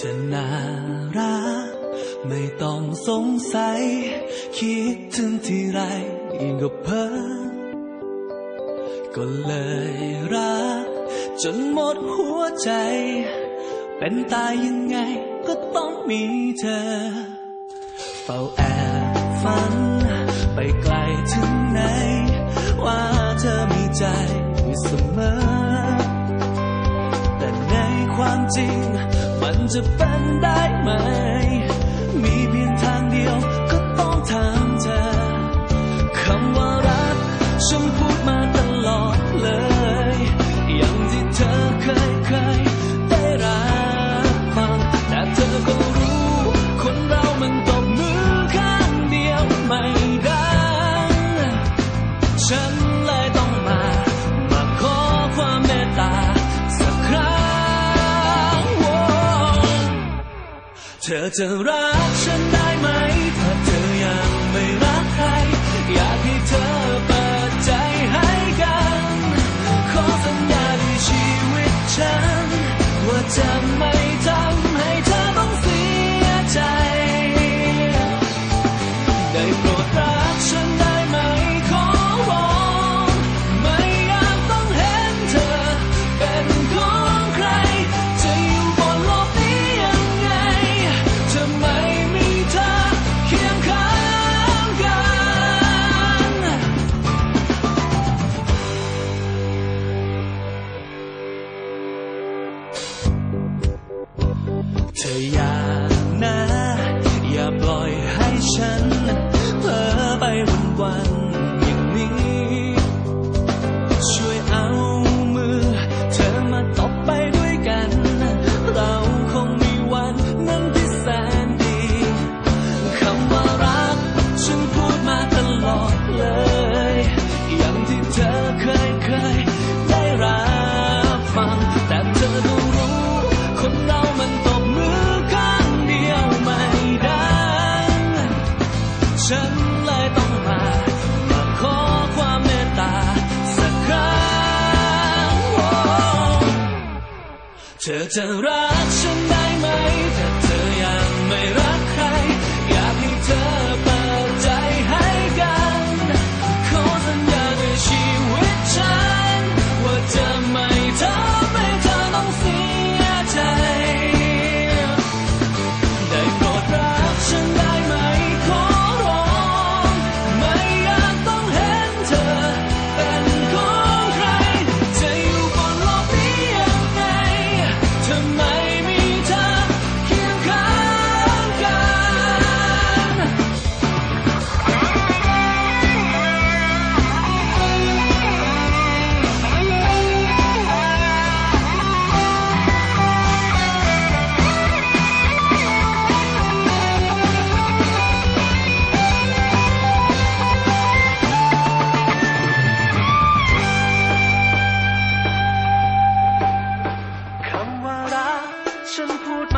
จะน่ารัก ไม่ต้องสงสัย คิดถึงที่ไรก็เพ้อก็เลยรัก จนหมดหัวใจ เป็นตายยังไงก็ต้องมีเธอ เฝ้าแอบฝัน ไปไกลถึงไหน ว่าเธอมีใจอยู่เสมอ แต่ในความจริง 瞒着饭袋买，迷边藏雕。这种 rock。 เธ ต้องมามาขอความเมตตาสักครั้งเธอจะรักฉันได้ไหมถ้าเธอยังไม่รักใคร Russian food.